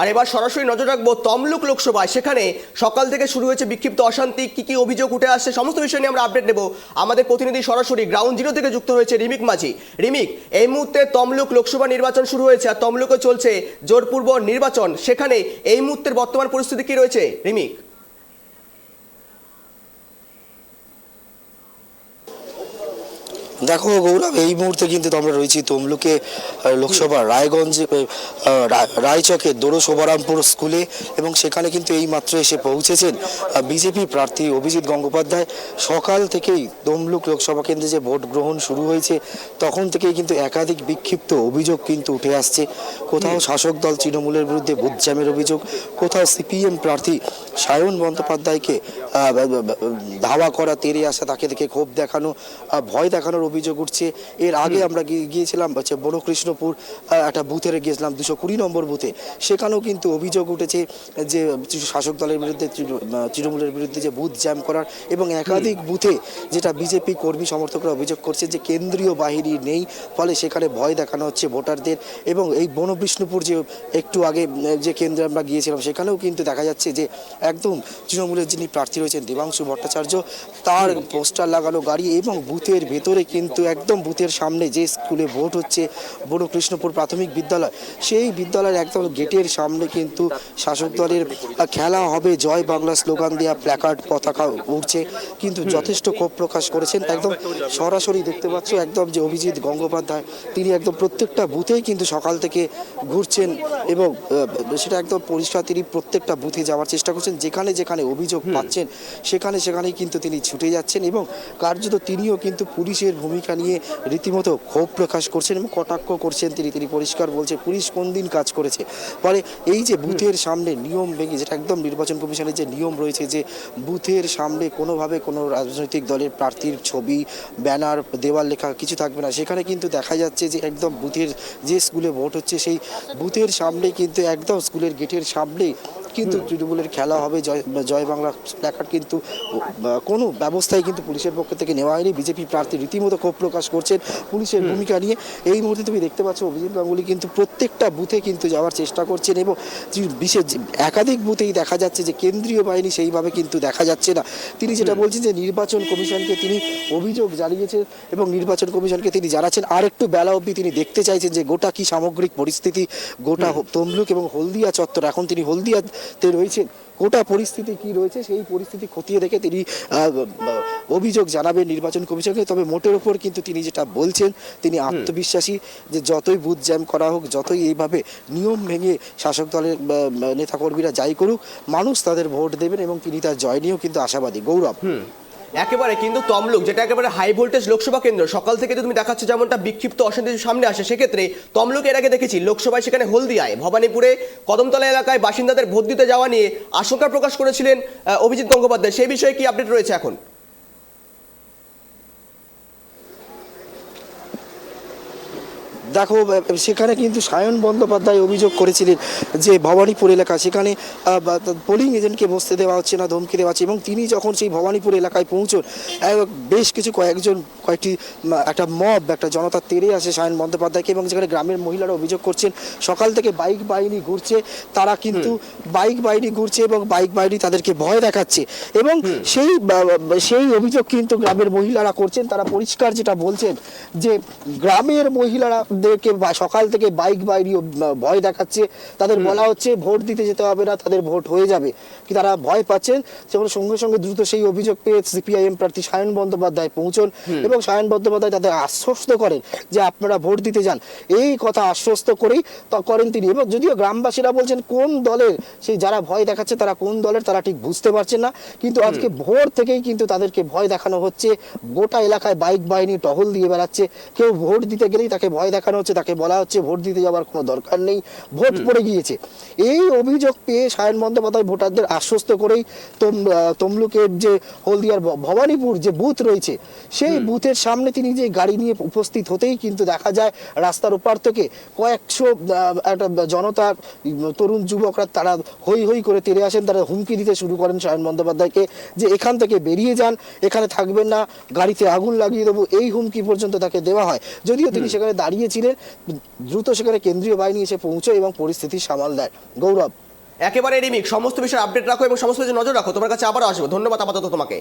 আর এবার সরাসরি নজর রাখব তমলুক লোকসভায়। সেখানে সকাল থেকে শুরু হয়েছে বিক্ষিপ্ত অশান্তি, কি কি অভিযোগ উঠে আসছে সমস্ত বিষয় নিয়ে আমরা আপডেট নেব। আমাদের প্রতিনিধি সরাসরি গ্রাউন্ড জিরো থেকে যুক্ত হয়েছে রিমিক মাঝি। রিমিক, এই মুহূর্তে তমলুক লোকসভা নির্বাচন শুরু হয়েছে আর তমলুকে চলছে জোরপূর্ব নির্বাচন। সেখানে এই মুহূর্তের বর্তমান পরিস্থিতি কি রয়েছে? রিমিক। দেখো গৌরব এই মুহূর্তে কিন্তু আমরা রয়েছি তমলুকে লোকসভা রায়গঞ্জ রায়চকে দোরো শোভারামপুর স্কুলে এবং সেখানে কিন্তু এই মাত্র এসে পৌঁছেছেন বিজেপি প্রার্থী অভিজিৎ গঙ্গোপাধ্যায়। সকাল থেকেই তমলুক লোকসভা কেন্দ্রে যে ভোট গ্রহণ শুরু হয়েছে তখন থেকেই কিন্তু একাধিক বিক্ষিপ্ত অভিযোগ কিন্তু উঠে আসছে। কোথাও শাসক দল তৃণমূলের বিরুদ্ধে বুথজামের অভিযোগ কোথাও সিপিএম প্রার্থী সায়ন বন্দ্যোপাধ্যায়কে ধাওয়া করা তেরে আসা তাকে দেখে ক্ষোভ দেখানো ভয় দেখানোর অভিযোগ উঠছে। এর আগে আমরা গিয়ে- গিয়েছিলাম হচ্ছে বড় কৃষ্ণপুর একটা বুথে গিয়েছিলাম দুশো কুড়ি নম্বর বুথে। সেখানেও কিন্তু অভিযোগ উঠেছে যে শাসক দলের বিরুদ্ধে তৃণমূলের বিরুদ্ধে যে বুথ জ্যাম করার এবং একাধিক বুথে যেটা বিজেপি কর্মী সমর্থকরা অভিযোগ করছে যে কেন্দ্রীয় বাহিনী নেই ফলে সেখানে ভয় দেখানো হচ্ছে ভোটারদের এবং এই বনবিষ্ণুপুর যে একটু আগে যে কেন্দ্রে আমরা গিয়েছিলাম সেখানেও কিন্তু দেখা যাচ্ছে যে একদম তৃণমূলের যিনি প্রার্থী রয়েছেন দেবাংশু ভট্টাচার্য তার পোস্টার লাগানো গাড়ি এবং বুথের ভেতরে কিন্তু একদম বুথের সামনে যে স্কুলে ভোট হচ্ছে বড় কৃষ্ণপুর প্রাথমিক বিদ্যালয় সেই বিদ্যালয়ের একদম গেটের সামনে কিন্তু শাসক দলের খেলা হবে। জয় বাংলা স্লোগান দেওয়া প্ল্যাকার্ড পতাকা উঠছে কিন্তু যথেষ্ট ক্ষোভ প্রকাশ করেছেন। একদম সরাসরি দেখতে পাচ্ছ একদম যে অভিজিৎ গঙ্গোপাধ্যায় তিনি একদম প্রত্যেকটা বুথেই কিন্তু সকাল থেকে ঘুরছেন এবং সেটা একদম পরিষ্কার তিনি প্রত্যেকটা বুথে যাওয়ার চেষ্টা করছেন। যেখানে যেখানে অভিযোগ পাচ্ছেন সেখানে সেখানেই কিন্তু তিনি ছুটে যাচ্ছেন এবং কার্যত তিনিও কিন্তু পুলিশের ভূমিকা নিয়ে রীতিমতো ক্ষোভ প্রকাশ করছেন এবং কটাক্ষ করছেন তিনি। তিনি পরিষ্কার বলছে, পুলিশ কোন দিন কাজ করেছে? পরে এই যে বুথের সামনে নিয়ম ভেঙে, যেটা একদম নির্বাচন কমিশনের যে নিয়ম রয়েছে যে বুথের সামনে কোনোভাবে কোনো রাজনৈতিক দলের প্রার্থীর ছবি, ব্যানার, দেওয়াল লেখা কিছু থাকবে না। সেখানে কিন্তু দেখা যাচ্ছে যে একদম বুথের যে স্কুলে ভোট হচ্ছে, সেই বুথের সামনে কিন্তু একদম স্কুলের গেটের সামনেই কিন্তু তৃণমূলের খেলা হবে জয় জয় বাংলা প্ল্যাকার্ড কিন্তু কোনো ব্যবস্থাই কিন্তু পুলিশের পক্ষ থেকে নেওয়া হয়নি। বিজেপি প্রার্থী রীতিমতো ক্ষোভ প্রকাশ করছেন পুলিশের ভূমিকা নিয়ে। এই মুহূর্তে তুমি দেখতে পাচ্ছ অভিজিৎ গাঙ্গুলি কিন্তু প্রত্যেকটা বুথে কিন্তু যাওয়ার চেষ্টা করছেন এবং বিশেষ একাধিক বুথেই দেখা যাচ্ছে যে কেন্দ্রীয় বাহিনী সেইভাবে কিন্তু দেখা যাচ্ছে না। তিনি যেটা বলছেন যে নির্বাচন কমিশনকে তিনি অভিযোগ জানিয়েছেন এবং নির্বাচন কমিশনকে তিনি জানাচ্ছেন। আর একটু বেলা অবধি তিনি দেখতে চাইছেন যে গোটা কি সামগ্রিক পরিস্থিতি গোটা তমলুক এবং হলদিয়া চত্বর এখন তিনি হলদিয়াতে রয়েছেন গোটা পরিস্থিতি কি রয়েছে সেই পরিস্থিতি খতিয়ে দেখে তিনি অভিযোগ জানাবেন নির্বাচন কমিশনকে। তবে মোটের ওপর কিন্তু তিনি যেটা বলছেন তিনি আত্মবিশ্বাসী যে যতই বুথ জ্যাম করা হোক যতই এইভাবে নিয়ম ভেঙে শাসক দলের নেতাকর্মীরা যাই করুক মানুষ তাদের ভোট দেবেন এবং তিনি তার জয় নিয়েও কিন্তু আশাবাদী। গৌরব। একেবারে কিন্তু তমলুক, যেটা একেবারে হাই ভোল্টেজ লোকসভা কেন্দ্র, সকাল থেকে তুমি দেখাচ্ছ যেমনটা বিক্ষিপ্ত অশান্তি সামনে আসে, সেক্ষেত্রে তমলুক এর আগে দেখেছি লোকসভায় সেখানে হলদিয়ায়, ভবানীপুরে, কদমতলা এলাকায় বাসিন্দাদের ভোট দিতে যাওয়া নিয়ে আশঙ্কা প্রকাশ করেছিলেন অভিজিৎ গঙ্গোপাধ্যায়। সেই বিষয়ে কি আপডেট রয়েছে এখন? দেখো সেখানে কিন্তু সায়ন বন্দ্যোপাধ্যায় অভিযোগ করেছিলেন যে ভবানীপুর এলাকা সেখানে পোলিং এজেন্টকে বসতে দেওয়া হচ্ছে না ধমকি দেওয়া হচ্ছে এবং তিনি যখন সেই ভবানীপুর এলাকায় পৌঁছন বেশ কিছু কয়েকজন কয়েকটি একটা মব একটা জনতা তেড়ে আসে সায়ন বন্দ্যোপাধ্যায়কে এবং যেখানে গ্রামের মহিলারা অভিযোগ করছেন সকাল থেকে বাইক বাহিনী ঘুরছে তারা কিন্তু বাইক বাহিনী ঘুরছে এবং বাইক বাহিনী তাদেরকে ভয় দেখাচ্ছে এবং সেই সেই অভিযোগ কিন্তু গ্রামের মহিলারা করছেন তারা পরিষ্কার যেটা বলছেন যে গ্রামের মহিলারাদেরকে বা- সকাল থেকে বাইক বাহিনী ব- ভয় দেখাচ্ছে। তাদের বলা হচ্ছে ভোট দিতে যেতে হবে না তাদের ভোট হয়ে যাবে। কি তারা ভয় পাচ্ছেন যেমন সঙ্গে সঙ্গে দ্রুত সেই অভিযোগ পেয়ে সিপিআইএম প্রার্থী সায়ন বন্দ্যোপাধ্যায় পৌঁছন এবং সায়ন বন্দ্যোপাধ্যায় তাদের আশ্বস্ত করেন যে আপনারা ভোট দিতে যান। এই কথা আশ্বস্ত করেই তা করেন তিনি এবং যদিও গ্রামবাসীরা বলছেন কোন দলের সেই যারা ভয় দেখাচ্ছে তারা কোন দলের তারা ঠিক বুঝতে পারছেন না। কিন্তু আজকে ভোর থেকেই কিন্তু তাদেরকে ভয় দেখানো হচ্ছে। গোটা এলাকায় বাইক বাহিনী টহল দিয়ে বেড়াচ্ছে। কেউ ভোট দিতে গেলেই তাকে ভয় দেখানো হচ্ছে তাকে বলা হচ্ছে ভোট দিতে যাওয়ার কোনো দরকার নেই ভোট পড়ে গিয়েছে। এই অভিযোগ পেয়ে সায়ন বন্দ্যোপাধ্যায় ভোটারদের আশ্বস্ত করেই তম- তমলুকের যে হলদিয়ার ভবানীপুর যে বুথ রয়েছে সেই বুথের সামনে তিনি যে গাড়ি নিয়ে উপস্থিত হতেই কিন্তু দেখা যায় রাস্তার ওপার থেকে কয়েকশো একটা জনতা তরুণ যুবকরা তারা হই হই করে তেড়ে আসেন তারা হুমকি দিতে শুরু করেন সায়ন বন্দ্যোপাধ্যায়কে যে এখান থেকে বেরিয়ে যান এখানে থাকবেন না গাড়িতে আগুন লাগিয়ে দেবো এই হুমকি পর্যন্ত তাকে দেওয়া হয়। যদিও তিনি সেখানে দাঁড়িয়েছিলেন ছিলেন দ্রুত সেখানে কেন্দ্রীয় বাহিনী এসে পৌঁছয় এবং পরিস্থিতি সামাল দেয়। গৌরব। একেবারে রিমিক, সমস্ত বিষয়ে আপডেট রাখো এবং সমস্ত কিছু নজর রাখো। তোমার কাছে আবারও আসব। ধন্যবাদ আপাতত তোমাকে।